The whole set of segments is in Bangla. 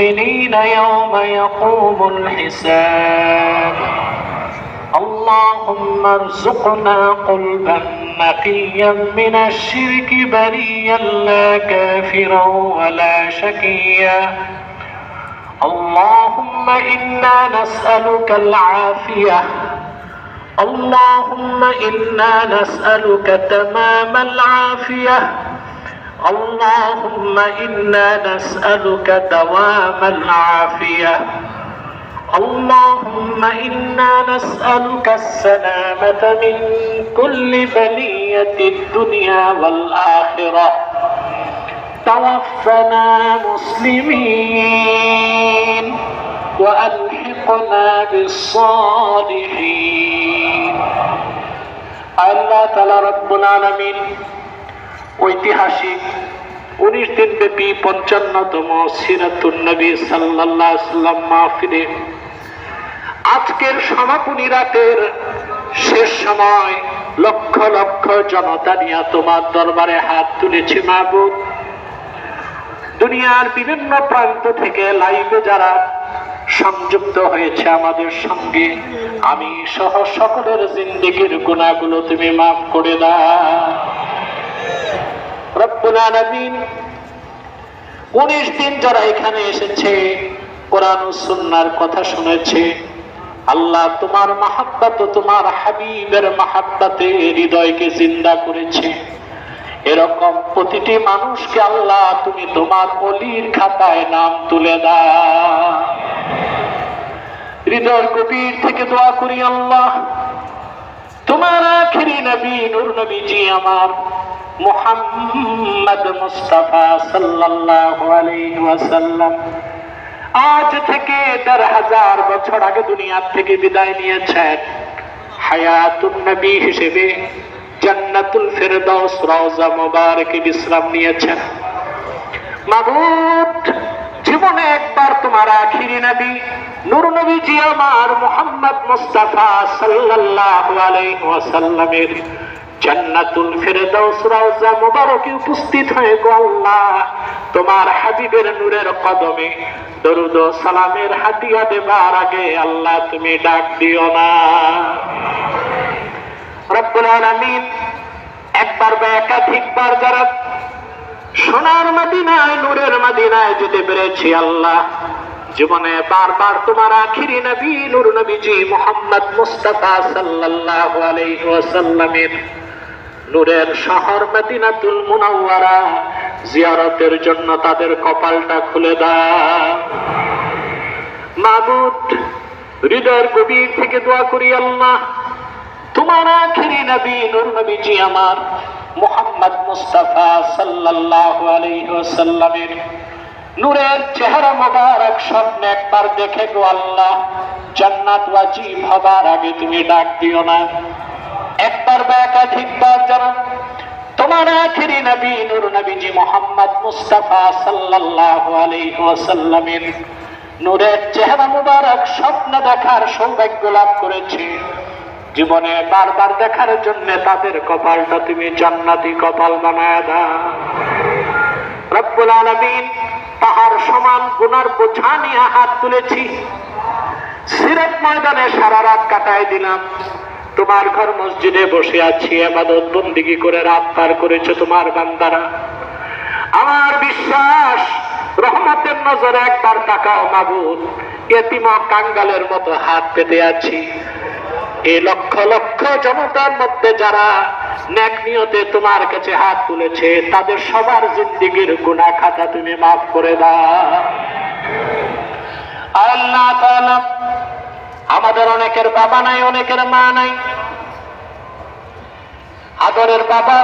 المؤمنين يوم يقوم الحساب. اللهم ارزقنا قلبا نقيا من الشرك بريا لا كافرا ولا شقيا. اللهم إنا نسألك العافية. اللهم إنا نسألك تمام العافية. اللهم انا نسالك دوام العافيه اللهم انا نسالك السلامه من كل بليه الدنيا والاخره توفنا مسلمين والحقنا بالصالحين আল্লাহ তালা রব্বুল আলমিন ঐতিহাসিক উনিশ দিন ব্যাপী পঞ্চান্নতম সিরাতুন নবী সাল্লাল্লাহ সাল্লাম মাহফিলে। আজকের সমাপনী রাতের শেষ সময় লক্ষ লক্ষ জনতা নিয়ে তোমার দরবারে হাত তুলেছে মাহবুব। দুনিয়ার বিভিন্ন প্রান্ত থেকে লাইভে যারা সংযুক্ত হয়েছে আমাদের সঙ্গে, আমি সহ সকলের জিন্দিগির গুণাগুলো তুমি মাফ করে দাও। উনিশ দিন যারা এখানে এসেছে, কোরআন সুন্নার কথা শুনেছে, আল্লাহ তোমার মাহাব্বাত, তোমার হাবিবের মাহাব্বাতে হৃদয়কে জিন্দা করেছে। এরকম প্রতিটি মানুষকে আল্লাহ তুমি তোমার অলির খাতায় নাম তুলে দাও। হৃদয় গভীর থেকে দোয়া করি আল্লাহ। তোমার আখেরি নবী নবীজি আমার মোহাম্মদ মুস্তাফা সাল্লাল্লাহু আলাইহি ওয়াসাল্লাম। আজ থেকে দেড় হাজার বছর আগে দুনিয়ার থেকে বিদায় নিয়েছেন হায়াতুন নবী হিসেবে জান্নাতুল ফেরদাউস রওজা মুবারকে বিশ্রাম নিয়েছেন। মাবুদ, জীবনে একবার তোমার আখিরি নবী, নূর নবীজি আমার মোহাম্মদ মুস্তাফা সাল্লাল্লাহু আলাইহি ওয়াসাল্লামের জান্নাতুল ফেরদাউস মুবারকে উপস্থিত হয়ে গো আল্লাহ। তোমার হাবিবের নূরের কদমে দরুদ সালামের হাতিয়া দেবার আগে আল্লাহ তুমি ডাক দিও না। রব্বুল আলামিন একবার বা একাধিকবার যারা সোনার মাদিনায়, নূরের মাদিনায় যেতে পেরেছি আল্লাহ, জীবনে বারবার তোমার আখিরি নবী, নূর নবীজি মোহাম্মদ মুস্তাফা সাল্লাল্লাহু আলাইহি ওয়াসাল্লামের নূরের শহর মদিনাতুল মুনাওয়ারা। জিয়ারতের জন্য তাদের কপালটা খুলে দাও। মাবুদ হৃদয়ের গভীর থেকে দোয়া করি আল্লাহ, তোমার আখিরি নবী, নূর নবীজি আমার, মোহাম্মদ মুস্তাফা সাল্লাল্লাহু আলাইহি ওয়াসাল্লামের নূরের চেহারা মোবারক স্বপ্নে একবার দেখে গো আল্লাহ, জান্নাত ওয়াজিব হবার আগে তুমি ডাক দিও না। একবার বা একাধিকবার যারা তোমার আখিরি নবী, নূর নবীজি মোহাম্মদ মুস্তাফা সাল্লাল্লাহু আলাইহি নূরের চেহারা মুবারক স্বপ্ন দেখার সৌভাগ্য লাভ করেছে। জীবনে বারবার দেখার জন্য তাদের কপালটা তুমি জান্নাতি কপাল বানায় দাও। রব্বুল আলামিন পাহাড় সমান গুনার বোঝা নিয়ে হাত তুলেছি। সিরাত ময়দানে সারা রাত কাটাই দিলাম। তোমার ঘর মসজিদে বসে আছি এবাদত বন্দিগি করে রাত পার করেছে তোমার বান্দারা। আমার বিশ্বাস, রহমতের নজরে একবার তাকাও মাবুদ, এতিম কাঙ্গালের মতো হাত পেতে আছি। এই লক্ষ লক্ষ জনতার মধ্যে যারা ন্যাক নিয়তে তোমার কাছে হাত তুলেছে, তাদের সবার জিন্দিগির গুণা খাতা তুমি মাফ করে দাও। আল্লাহ আমাদের অনেকের বাবা নাই, অনেকের মা নাই আদরের বাবা,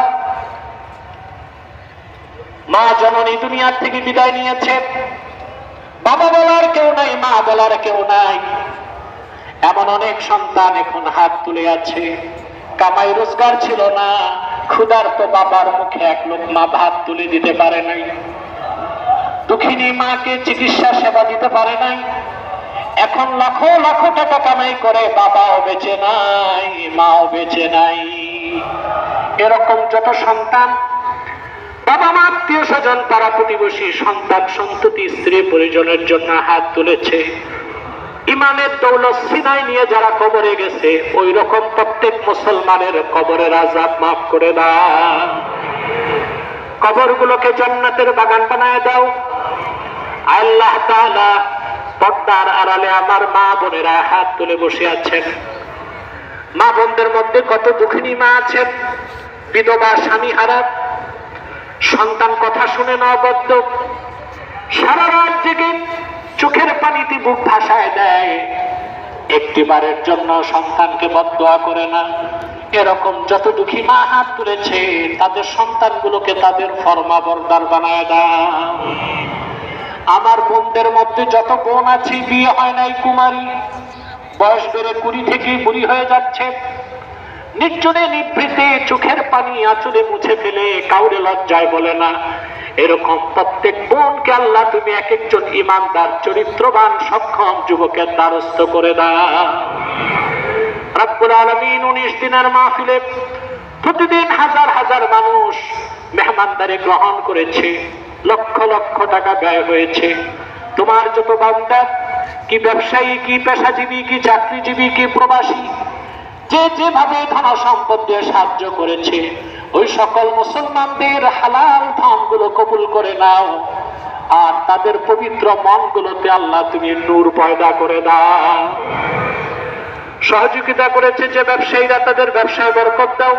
মা জননী দুনিয়ার থেকে বিদায় নিয়েছে। বাবা বলার কেউ নাই, মা বলার কেউ নাই। এমন অনেক সন্তান এখন হাত তুলে আছে। কামাই রোজগার ছিল না ক্ষুধার তো বাবার মুখে এক লোক মা ভাত তুলে দিতে পারে নাই। দুঃখিনী মাকে চিকিৎসা সেবা দিতে পারে নাই। এখন লাখো লাখো টাকা কামাই করে বাবাও বেঁচে নাই, মাও বেঁচে নাই। এরকম যত সন্তান বাবা মা আত্মীয় স্বজন পাড়া প্রতিবেশী সন্তান, সন্ততি, স্ত্রী পরিজনের জন্য হাত তুলেছে। ইমানের দৌলত সিনাই নিয়ে যারা কবরে গেছে ওই রকম প্রত্যেক মুসলমানের কবরের আজাব মাফ করে দাও। কবরগুলোকে জান্নাতের বাগান বানায় দাও। আল্লাহ তাআলা পর্দার আড়ালে আমার মা বোনেরা হাত তুলে বসে আছেন। মা বোনদের মধ্যে কত দুঃখিনী মা আছেন? বিধবা, স্বামী, হারা। সন্তান কথা শুনে নবদ্ধ সারা রাত জেগে চোখের পানিতে বুক ভাসায় দেয়। একটিবারের জন্য সন্তানকে বদয়া করে না। এরকম যত দুঃখী মা হাত তুলেছে, তাদের সন্তানগুলোকে তাদের ফরমা বরদার বানায় দাও। আমার বোনদের মধ্যে যত বোন আছে, বিয়ে হয় নাই কুমারী। বয়স বেড়ে কুড়ি থেকে বুড়ি হয়ে যাচ্ছে। নির্জনে নিভৃতে চোখের পানি আঁচলে মুছে ফেলে কাউরে লজ্জায় বলে না। এরকম প্রত্যেক বোনকে আল্লাহ তুমি এক একজন ইমানদার, চরিত্রবান, সক্ষম যুবকের দ্বারস্থ করে দাও। রব্বুল আলমিন উনিশ দিনের মাহফিলে প্রতিদিন হাজার হাজার মানুষ মেহমানদারে গ্রহণ করেছে। লক্ষ লক্ষ টাকা ব্যয় হয়েছে। তোমার যত বান্দা কি ব্যবসায়ী, কি পেশাজীবী, কি চাকরিজীবী, কি প্রবাসী, যে যেভাবে ধন সম্পদ দিয়ে সাহায্য করেছে, ওই সকল মুসলমানদের হালাল ধনগুলো কবুল করে নাও, আর তাদের পবিত্র মনগুলোতে আল্লাহ তুমি নূর পয়দা করে দাও। সহযোগিতা করেছে যে ব্যবসায়ীরা তাদের ব্যবসায় বরকত দাও,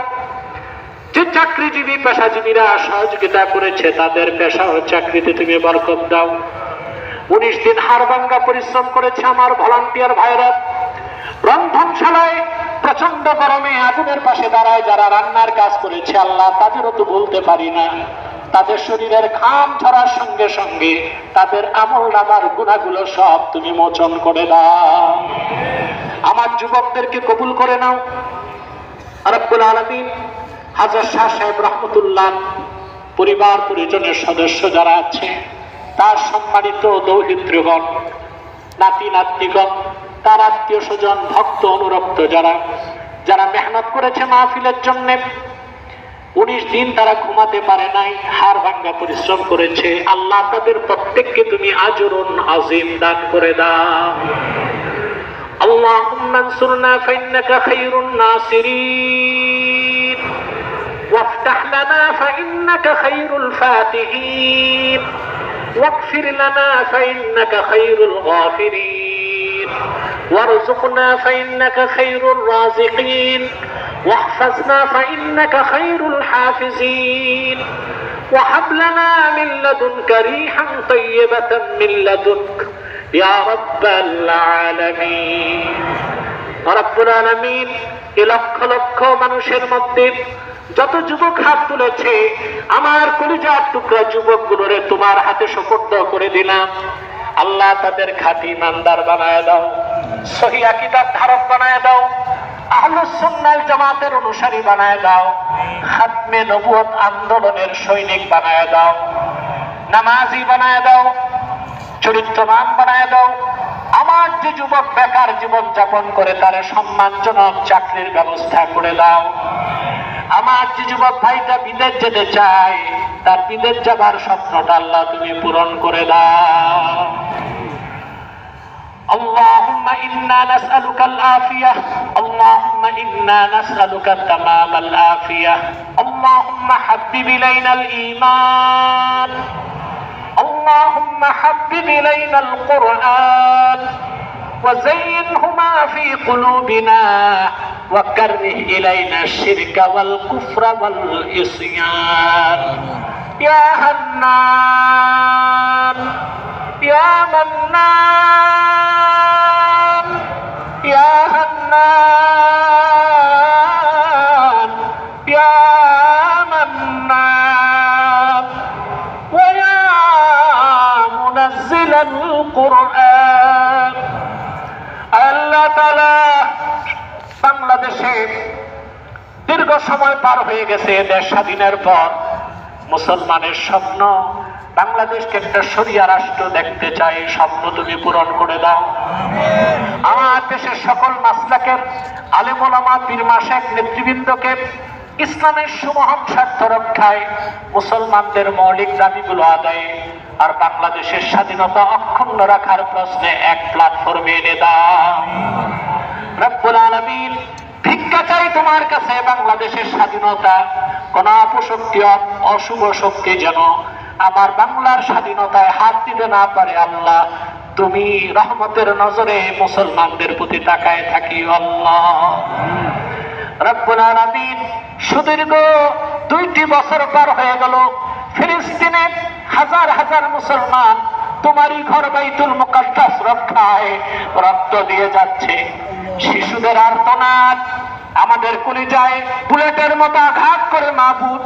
যে চাকরিজীবী, পেশাজীবীরা সহযোগিতা করেছে তাদের পেশা ও চাকরিতে তুমি বরকত দাও। উনিশ দিন হাড়ভাঙ্গা পরিশ্রম করেছে আমার ভলান্টিয়ার ভাইরা। রন্ধনশালায় প্রচণ্ড গরমে আগুনের পাশে দাঁড়ায় যারা রান্নার কাজ করেছে, আল্লাহ তাদেরও তো বলতে পারি না। তাদের শরীরের ঘাম ঝরার সঙ্গে সঙ্গে তাদের আমল নামার গুণাগুলো সব তুমি মোচন করে দাও। আমার যুবকদেরকে কবুল করে নাও। রব্বুল আলমিন হাজার শাহ সাহেব রহমতুল্লাহ পরিবার পরিজনের সদস্য যারা আছে তার সম্মানিত দৌহিত্রগণ নাতি নাতনিগণ তার আত্মীয় স্বজন ভক্ত অনুরক্ত যারা যারা মেহনত করেছে মাহফিলের জন্য উনিশ দিন তারা ঘুমাতে পারে নাই হার ভাঙ্গা পরিশ্রম করেছে আল্লাহ তাদের প্রত্যেককে তুমি আজরুন আজিম দান করে দাও اللهم انصرنا فإنك خير الناصرين وافتح لنا فإنك خير الفاتحين واغفر لنا فإنك خير الغافرين. وارزقنا فإنك خير الرازقين. واحفظنا فإنك خير الحافزين. وحبلنا من لدنك ريحا طيبة من لدنك. يا رب العالمين. رب العالمين. এ লক্ষ লক্ষ মানুষের মধ্যে যত যুবক হাত তুলেছে, আমার কলিজার টুকরা যুবকগুলোরে তোমার হাতে সুপর্দ করে দিলাম। আল্লাহ তাদের খাঁটি ইমানদার বানায় দাও, সহি আকিদার ধারক বানায় দাও, আহলুস সুন্নাহ জামাতের অনুসারী বানায় দাও, খাতমে নবুয়ত আন্দোলনের সৈনিক বানায় দাও, নামাজি বানায় দাও, চরিত্রবান বানায় দাও আমার যে যুবক বেকার জীবন যাপন করে তার সম্মানজনক চাকরির ব্যবস্থা করে দাও আমার যে যুবক ভাইটা বিদেশ যেতে চায় তার বিদেশ যাবার স্বপ্নটা আল্লাহ তুমি পূরণ করে দাও اللهم إنا نسألك العافية اللهم إنا نسألك تمام العافية اللهم حبب إلينا الإيمان اللهم حبب إلينا القرآن وزينهما في قلوبنا وكره إلينا الشرك والكفر والعصيان يا هنان يا منان বাংলাদেশে দীর্ঘ সময় পার হয়ে গেছে দেশ স্বাধীনের পর। মুসলমানের স্বপ্ন, বাংলাদেশকে একটা সরিয়া রাষ্ট্র দেখতে চাই, স্বপ্ন তুমি পূরণ করে দাও। আমার দেশের সকল মাসলাকের আলেমোলামা পীর মাসেক নেতৃবৃন্দকে ইসলামের সুমহান স্বার্থ রক্ষায় মুসলমানদের মৌলিক দাবিগুলো আদায়ে আর বাংলাদেশের স্বাধীনতা অক্ষুণ্ণ রাখার প্রশ্নে এক প্ল্যাটফর্মে এনে দাও। রব্বুল আলামিন চাই তোমার কাছে বাংলাদেশের স্বাধীনতা কোন অপশক্তি অশুভ শক্তি যেন আমার বাংলার স্বাধীনতায় হাত দিতে না পারে আল্লাহ। তুমি রহমতের নজরে মুসলমানদের প্রতি তাকায় থাকি আল্লাহ। রব্বুল আলামিন সুদীর্ঘ দুইটি বছর পার হয়ে গেল, ফিলিস্তিনে হাজার হাজার মুসলমান তোমারই ঘর বাইতুল মুকাদ্দাস রক্ষায় রক্ত দিয়ে যাচ্ছে। শিশুদের আর্তনাদ আমাদের কলিজায় বুলেটের মতো আঘাত করে মাহবুব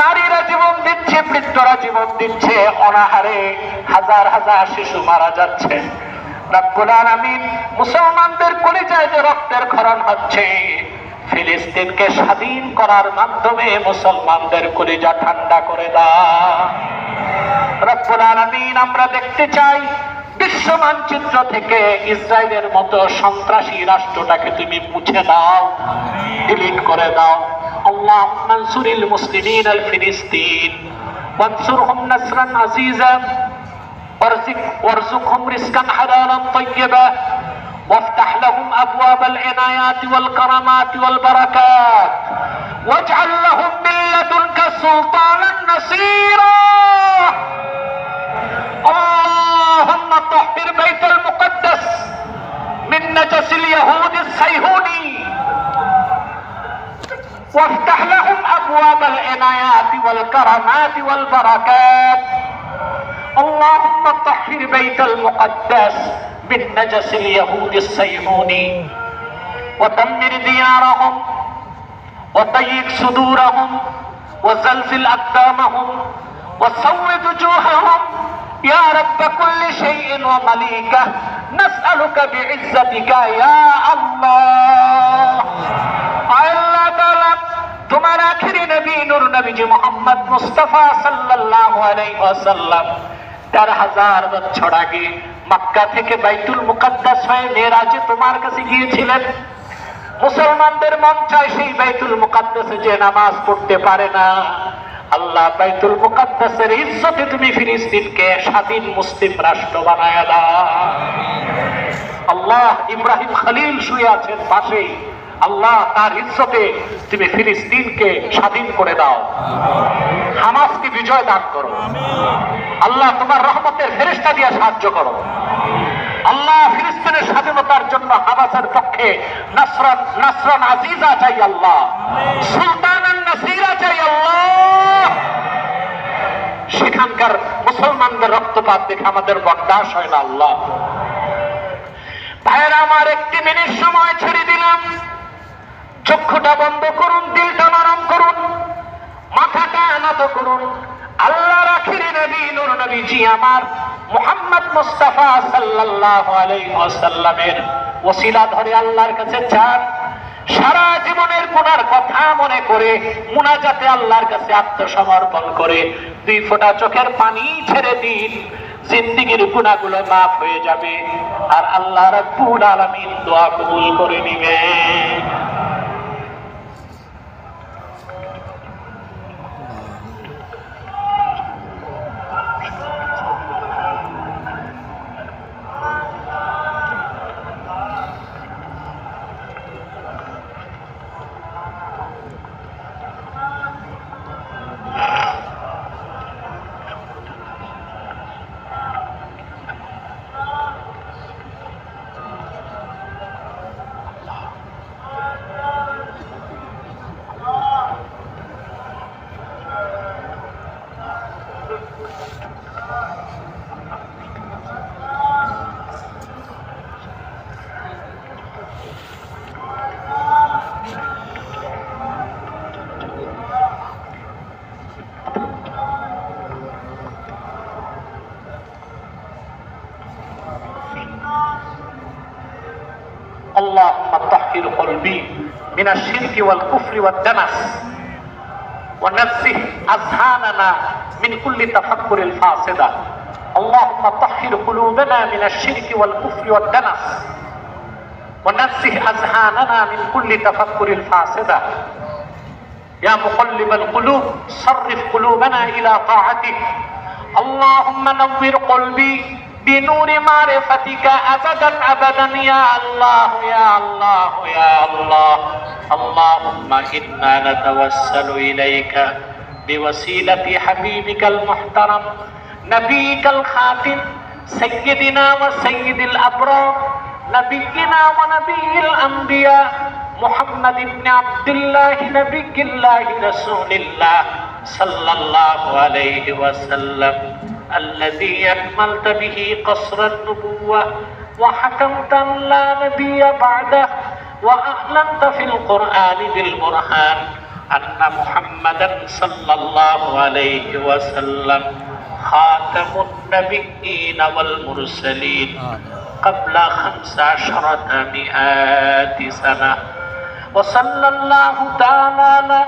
নারীরা জীবন দিচ্ছে, বৃদ্ধরা জীবন দিচ্ছে, অনাহারে হাজার হাজার শিশু মারা যাচ্ছে। রব্বুল আলামিন মুসলমানদের কলিজায় যে রক্তের ক্ষরণ হচ্ছে। ফিলিস্তিনকে স্বাধীন করার মাধ্যমে মুসলমানদের কলিজা ঠান্ডা করে দাও। রব্বুল আলামিন, আমরা দেখতে চাই বিশ্ব মানচিত্র থেকে ইসরায়েলের মতো সন্ত্রাসী রাষ্ট্রটাকে তুমি মুছে দাও ডিলিট করে দাও আল্লাহ মানসুরিল মুসলিমিন আল ফিলিস্তিন وانصرهم نصرا عزيزا وارزق وارزقهم رزقا حلالا طيبا وافتح لهم ابواب العنايات والكرامات والبركات واجعل لهم من لدنك سلطانا نصيرا اللهم طهر بيت المقدس من نجس اليهود الصهيوني وافتح لهم أبواب العنايات والكرامات والبركات. اللهم طهر بيت المقدس من نجس اليهود الصهيوني ودمر ديارهم وضيق صدورهم وزلزل أقدامهم وسود وجوههم يا رب كل شيء ومليكه نسألك بعزتك يا الله আল্লাহ তাআলা তোমার আখেরি নবী নূর নবীজি মোহাম্মদ মুস্তাফা সাল্লাল্লাহু আলাইহি ওয়াসাল্লাম চার হাজার বছর আগে মক্কা থেকে বাইতুল মুকাদ্দাস হয়ে মেরাজে তোমার কাছে গিয়েছিলেন মুসলমানদের মন চায় সেই বাইতুল মুকাদ্দাসে যে নামাজ পড়তে পারে না আল্লাহ বাইতুল মুকাদ্দাসের ইজ্জতে তুমি ফিলিস্তিনকে স্বাধীন মুসলিম রাষ্ট্র বানায় দাও। আল্লাহ ইব্রাহিম খলিল শুয়ে আছেন পাশেই আল্লাহ তার ইজ্জতে তুমি ফিলিস্তিনকে স্বাধীন করে দাও। হামাসকে বিজয় দান করো। আল্লাহ তোমার রহমতের ফেরেস্তা দিয়ে সাহায্য করো। আল্লাহ ফিলিস্তিনের স্বাধীনতার জন্য হামাসের পক্ষে নাসরান নাসরান আজিজা চাই আল্লাহ। সুলতানান সেখানকার মুসলমানদের রক্তপাত দেখে আমাদের বরদাস হয় না আল্লাহ। ভাইয়েরা, আমার একটি মিনিট সময় ছেড়ে দিলাম। চক্ষুটা বন্ধ করুন, দিলটা নরম করুন, মাথাটা আনত করুন। আল্লাহ রাখিরে নবী, নূর নবীজি আমার মুহাম্মদ মুস্তাফা সাল্লাল্লাহু আলাইহি ওয়াসাল্লামের ওসিলা ধরে আল্লাহর কাছে চান। সারা জীবনের গুনার কথা মনে করে মুনাজাতে আল্লাহর কাছে আত্মসমর্পণ করে। দুই ফোঁটা চোখের পানি ছেড়ে দিন, জিন্দিগির গুণাগুলো মাফ হয়ে যাবে। আর আল্লাহ রাব্বুল আলামিন দোয়া কবুল করে নিবেন। من الشرك والكفر والدنس. ونزه أذهاننا من كل تفكر الفاسدة اللهم طهر قلوبنا من الشرك والكفر والدنس. ونزه أذهاننا من كل تفكر الفاسدة يا مقلب القلوب صرف قلوبنا إلى طاعتك. اللهم نور قلبي بنور معرفتك أبدا أبدا يا الله يا الله يا الله. اللهم إنا نتوسل إليك بوسيلة حبيبك المحترم نبيك الخاتم سيدنا وسيد الأبرار نبينا ونبي الأنبياء محمد بن عبد الله نبي الله رسول الله صلى الله عليه وسلم. الذي أكملت به قصر النبوة وحكمت أن لا نبي بعده وأعلنت في القرآن بالبرهان أن محمدا صلى الله عليه وسلم خاتم النبيين والمرسلين قبل خمس عشرة مئات سنة. وصلى الله تعالى على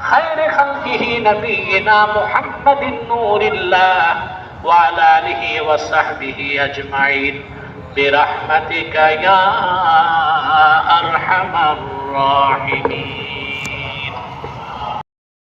خير خلقه نبينا محمد نور الله. وعلى آله وصحبه أجمعين. برحمتك يا أرحم الراحمين.